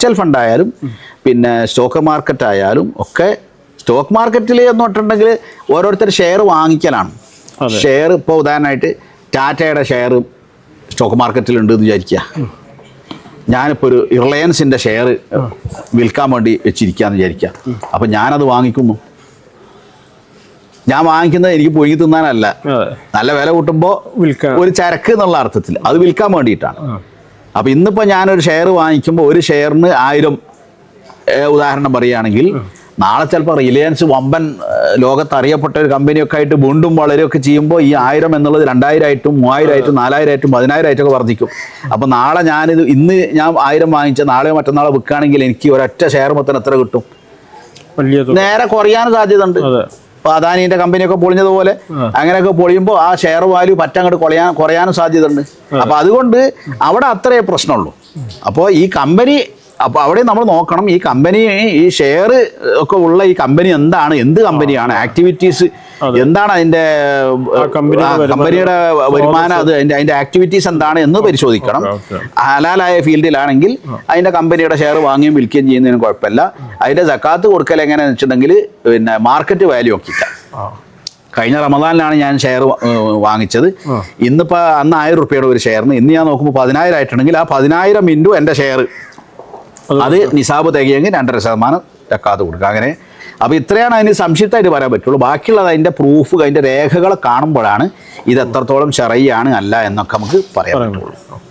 Mutual fund ആയാലും പിന്നെ stock market ആയാലും ഒക്കെ സ്റ്റോക്ക് മാർക്കറ്റിൽ എന്ന് പറഞ്ഞിട്ടുണ്ടെങ്കിൽ ഓരോരുത്തർ ഷെയർ വാങ്ങിക്കലാണ്. ഷെയർ ഇപ്പോൾ ഉദാഹരണമായിട്ട് ടാറ്റയുടെ ഷെയർ സ്റ്റോക്ക് മാർക്കറ്റിൽ ഉണ്ട് എന്ന് വിചാരിക്കുക ഞാനിപ്പോൾ ഒരു റിലയൻസിന്റെ ഷെയർ വിൽക്കാൻ വേണ്ടി വെച്ചിരിക്കുകയെന്ന് വിചാരിക്കുക അപ്പം ഞാനത് വാങ്ങിക്കുന്നു. ഞാൻ വാങ്ങിക്കുന്നത് എനിക്ക് പൊഴുകി തിന്നാനല്ല. നല്ല വില കൂട്ടുമ്പോൾ ഒരു ചരക്ക് എന്നുള്ള അർത്ഥത്തിൽ അത് വിൽക്കാൻ വേണ്ടിയിട്ടാണ്. അപ്പൊ ഇന്നിപ്പോൾ ഞാനൊരു ഷെയർ വാങ്ങിക്കുമ്പോൾ ഒരു ഷെയറിന് ആയിരം ഉദാഹരണം പറയുകയാണെങ്കിൽ നാളെ ചിലപ്പോൾ റിലയൻസ് വമ്പൻ ലോകത്ത് അറിയപ്പെട്ട ഒരു കമ്പനിയൊക്കെ ആയിട്ട് വീണ്ടും വളരെയൊക്കെ ചെയ്യുമ്പോൾ ഈ ആയിരം എന്നുള്ളത് രണ്ടായിരം ആയിട്ടും മൂവായിരം ആയിട്ടും നാലായിരം ആയിട്ടും പതിനായിരം ആയിട്ടൊക്കെ വർദ്ധിക്കും. അപ്പോൾ നാളെ ഞാനിത് ഇന്ന് ഞാൻ ആയിരം വാങ്ങിച്ച നാളെ മറ്റന്നാളെ വിൽക്കുകയാണെങ്കിൽ എനിക്ക് ഒരൊറ്റ ഷെയർ മൊത്തം എത്ര കിട്ടും? നേരെ കുറയാൻ സാധ്യത ഉണ്ട്. അതെ ഇപ്പൊ അദാനിന്റെ കമ്പനിയൊക്കെ പൊളിഞ്ഞതുപോലെ അങ്ങനെയൊക്കെ പൊളിയുമ്പോൾ ആ ഷെയർ വാല്യൂ പറ്റങ്ങോട്ട് കുറയാൻ കുറയാനും സാധ്യതയുണ്ട്. അപ്പോൾ അപ്പൊ അതുകൊണ്ട് അവിടെ അത്രയേ പ്രശ്നമുള്ളൂ. അപ്പോൾ ഈ കമ്പനി അപ്പോൾ അവിടെ നമ്മൾ നോക്കണം ഈ കമ്പനി ഈ ഷെയർ ഒക്കെ ഉള്ള ഈ കമ്പനി എന്താണ് എന്ത് കമ്പനിയാണ് ആക്ടിവിറ്റീസ് എന്താണ് അതിന്റെ കമ്പനിയുടെ വരുമാനം, അത് അതിന്റെ അതിന്റെ ആക്ടിവിറ്റീസ് എന്താണ് എന്ന് പരിശോധിക്കണം. ഹലാലായ ഫീൽഡിലാണെങ്കിൽ അതിന്റെ കമ്പനിയുടെ ഷെയർ വാങ്ങുകയും വിൽക്കുകയും ചെയ്യുന്നതിന് കുഴപ്പമില്ല. അതിന്റെ ജക്കാത്ത് കൊടുക്കൽ എങ്ങനെയാണെന്ന് വെച്ചിട്ടുണ്ടെങ്കിൽ പിന്നെ മാർക്കറ്റ് വാല്യൂ ഒക്കെ കഴിഞ്ഞ റമദാനിലാണ് ഞാൻ ഷെയർ വാങ്ങിച്ചത്. ഇന്നിപ്പോൾ അന്ന് ആയിരം റുപ്യയുടെ ഒരു ഷെയറിന് ഇന്ന് ഞാൻ നോക്കുമ്പോൾ പതിനായിരം ആയിട്ടുണ്ടെങ്കിൽ ആ പതിനായിരം ഇന്റു എന്റെ ഷെയർ അത് നിസാബ് തികയെങ്കിൽ രണ്ടര ശതമാനം തെക്കാത്ത കൊടുക്കുക. അങ്ങനെ അപ്പോൾ ഇത്രയാണ് അതിന് സംക്ഷിപ്തമായിട്ട് പറയാൻ പറ്റുള്ളൂ. ബാക്കിയുള്ളത് അതിന്റെ പ്രൂഫ് അതിന്റെ രേഖകൾ കാണുമ്പോഴാണ് ഇത് എത്രത്തോളം ചെറിയാണ് അല്ല എന്നൊക്കെ നമുക്ക് പറയാൻ പറ്റുള്ളൂ. പറ്റും.